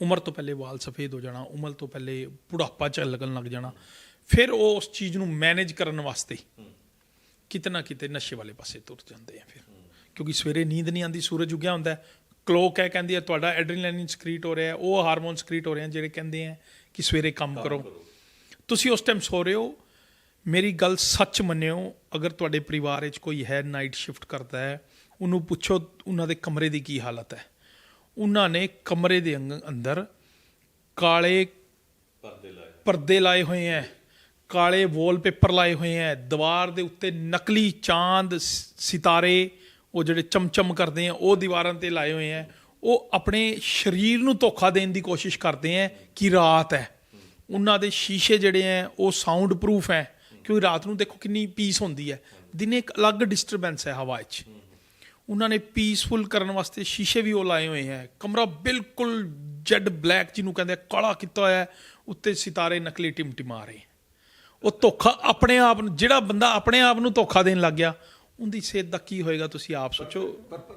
ਉਮਰ ਤੋਂ ਪਹਿਲੇ ਵਾਲ ਸਫੇਦ ਹੋ ਜਾਣਾ ਉਮਰ ਤੋਂ ਪਹਿਲੇ ਬੁਢਾਪਾ ਚ ਲੱਗਣ ਲੱਗ ਜਾਣਾ ਫਿਰ ਉਹ ਉਸ ਚੀਜ਼ ਨੂੰ ਮੈਨੇਜ ਕਰਨ ਵਾਸਤੇ ਕਿਤੇ ਨਾ ਕਿਤੇ ਨਸ਼ੇ ਵਾਲੇ ਪਾਸੇ ਤੁਰ ਜਾਂਦੇ ਆ ਫਿਰ। ਕਿਉਂਕਿ ਸਵੇਰੇ ਨੀਂਦ ਨਹੀਂ ਆਉਂਦੀ ਸੂਰਜ ਉਗਿਆ ਹੁੰਦਾ ਕਲੋਕ ਹੈ ਕਹਿੰਦੀ ਹੈ ਤੁਹਾਡਾ ਐਡਰੀਨਲਿਨ ਸਕ੍ਰੀਟ ਹੋ ਰਿਹਾ ਉਹ ਹਾਰਮੋਨ ਸਕ੍ਰੀਟ ਹੋ ਰਹੇ ਹਨ ਜਿਹੜੇ ਕਹਿੰਦੇ ਆ ਕਿ ਸਵੇਰੇ ਕੰਮ ਕਰੋ। ਤੁਸੀਂ ਉਸ ਟਾਈਮ ਸੋ ਰਹੇ ਹੋ। ਮੇਰੀ ਗੱਲ ਸੱਚ ਮੰਨਿਓ ਅਗਰ ਤੁਹਾਡੇ ਪਰਿਵਾਰ ਵਿੱਚ ਕੋਈ ਹੈ ਨਾਈਟ ਸ਼ਿਫਟ ਕਰਦਾ ਹੈ ਉਹਨੂੰ ਪੁੱਛੋ ਉਹਨਾਂ ਦੇ ਕਮਰੇ ਦੀ ਕੀ ਹਾਲਤ ਹੈ। ਉਹਨਾਂ ਨੇ ਕਮਰੇ ਦੇ ਅੰਗ- ਅੰਦਰ ਕਾਲੇ ਪਰਦੇ ਲਾਏ ਪਰਦੇ ਲਾਏ ਹੋਏ ਐ, ਕਾਲੇ ਵਾਲਪੇਪਰ ਲਾਏ ਹੋਏ ਐ, ਦੀਵਾਰ ਦੇ ਉੱਤੇ ਨਕਲੀ ਚਾਂਦ ਸਿਤਾਰੇ ਉਹ ਜਿਹੜੇ ਚਮਚਮ ਕਰਦੇ ਆ ਉਹ ਦੀਵਾਰਾਂ ਤੇ ਲਾਏ ਹੋਏ ਐ। ਉਹ ਆਪਣੇ ਸਰੀਰ ਨੂੰ ਧੋਖਾ ਦੇਣ ਦੀ ਕੋਸ਼ਿਸ਼ ਕਰਦੇ ਐ ਕਿ ਰਾਤ ਹੈ ਉਹਨਾਂ ਦੇ ਸ਼ੀਸ਼ੇ ਜਿਹੜੇ ਐ, ਉਹ ਸਾਊਂਡ ਪ੍ਰੂਫ ਐ, ਕਿਉਂਕਿ ਰਾਤ ਨੂੰ ਦੇਖੋ ਕਿੰਨੀ ਪੀਸ ਹੁੰਦੀ ਐ। ਦਿਨੇ ਇੱਕ ਅਲੱਗ ਡਿਸਟਰਬੈਂਸ ਹੈ ਹਵਾ 'ਚ। ਉਹਨਾਂ ਨੇ ਪੀਸਫੁਲ ਕਰਨ ਵਾਸਤੇ ਸ਼ੀਸ਼ੇ ਵੀ ਉਹ ਲਾਏ ਹੋਏ ਹੈ। ਕਮਰਾ ਬਿਲਕੁਲ ਜੈਡ ਬਲੈਕ ਜਿਹਨੂੰ ਕਹਿੰਦੇ ਆ, ਕਾਲਾ ਕੀਤਾ ਹੋਇਆ ਉੱਤੇ ਸਿਤਾਰੇ ਨਕਲੀ ਟਿਮਟਿਮਾ ਰਹੇ ਉਹ ਧੋਖਾ ਆਪਣੇ ਆਪ ਨੂੰ ਜਿਹੜਾ ਬੰਦਾ ਆਪਣੇ ਆਪ ਨੂੰ ਧੋਖਾ ਦੇਣ ਲੱਗ ਗਿਆ ਉਹਦੀ ਸਿਹਤ ਦਾ ਕੀ ਹੋਏਗਾ ਤੁਸੀਂ ਆਪ ਸੋਚੋ।